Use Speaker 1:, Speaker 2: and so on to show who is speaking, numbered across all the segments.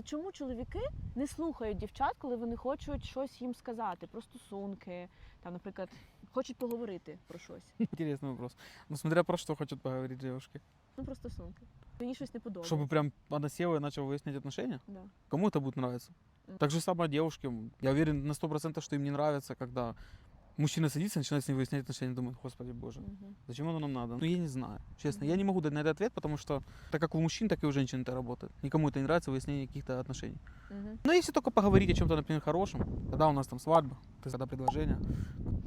Speaker 1: е, чому чоловіки не слухають дівчат, коли вони хочуть щось їм сказати, про стосунки, там, наприклад, хочуть поговорити про щось.
Speaker 2: Интересный вопрос. Ну, смотря про что хочет поговорить девушки.
Speaker 1: Ну про стосунки. Мені щось не подобається.
Speaker 2: Чтобы прям она села и начала выяснять отношения?
Speaker 1: Да.
Speaker 2: Кому это будет нравиться?
Speaker 1: Мгм.
Speaker 2: Так же самое девушке. Я уверен на 100%, что им не нравится, когда мужчина садится и начинает с ним выяснять отношения. Думает, господи боже,
Speaker 1: Мгм.
Speaker 2: зачем оно нам надо? Ну, я не знаю. Честно, я
Speaker 1: Мгм.
Speaker 2: не могу дать на это ответ, потому что так как у мужчин, так и у женщин это работает. Никому это не нравится, выяснение каких-то отношений.
Speaker 1: Мгм.
Speaker 2: Но если только поговорить о чем-то, например, хорошем, когда у нас там свадьба, то есть когда предложение,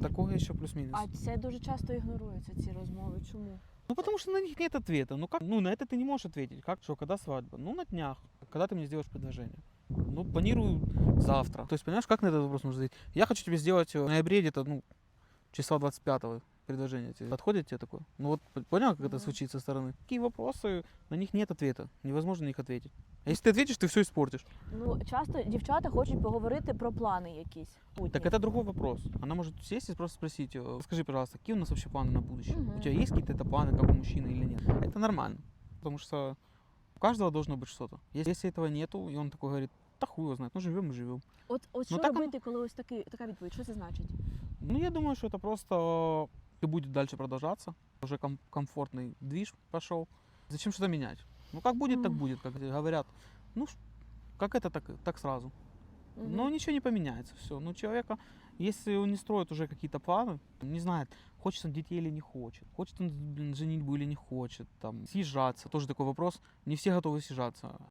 Speaker 2: такого еще плюс-минус.
Speaker 1: А це дуже часто ігнорується, ці розмови. Чому?
Speaker 2: Ну, потому что на них нет ответа. Ну, как? Ну, на это ты не можешь ответить. Как? Что, когда свадьба? Ну, на днях. Когда ты мне сделаешь предложение? Ну, планирую завтра. То есть, понимаешь, как на этот вопрос можно ответить? Я хочу тебе сделать в ноябре где-то, ну, числа 25 предложение. Тебе подходит тебе такое? Ну, вот п- понял, как это
Speaker 1: Мгм.
Speaker 2: звучит со стороны? Такие вопросы, на них нет ответа. Невозможно на них ответить. А если ты ответишь, ты все испортишь.
Speaker 1: Ну часто дівчата хочуть поговорити про плани якісь.
Speaker 2: Так
Speaker 1: путні.
Speaker 2: это другой вопрос. Она может сесть и просто спросить, э, скажи, пожалуйста, какие у нас вообще планы на будущее?
Speaker 1: Мгм.
Speaker 2: У тебя есть какие-то это планы, как у мужчины или нет? Это нормально. Потому что у каждого должно быть что-то. Если если этого нету, и он такой говорит, да хуй его знает, ну живем и живем.
Speaker 1: От, от
Speaker 2: Ну,
Speaker 1: що
Speaker 2: так он-
Speaker 1: робити, коли ось такий, така відповідь? Що це значить?
Speaker 2: Ну, я думаю, что это просто и будет дальше продолжаться. Уже ком- комфортный движ пошел. Зачем что-то менять? Ну, как будет, так будет, как говорят. Ну, ш- как это, так, так сразу.
Speaker 1: Мгм.
Speaker 2: Но ничего не поменяется, все. Ну, человека, если он не строит уже какие-то планы, не знает, хочет он детей или не хочет, хочет он, блин, женитьбу или не хочет, там, съезжаться, тоже такой вопрос. Не все готовы съезжаться.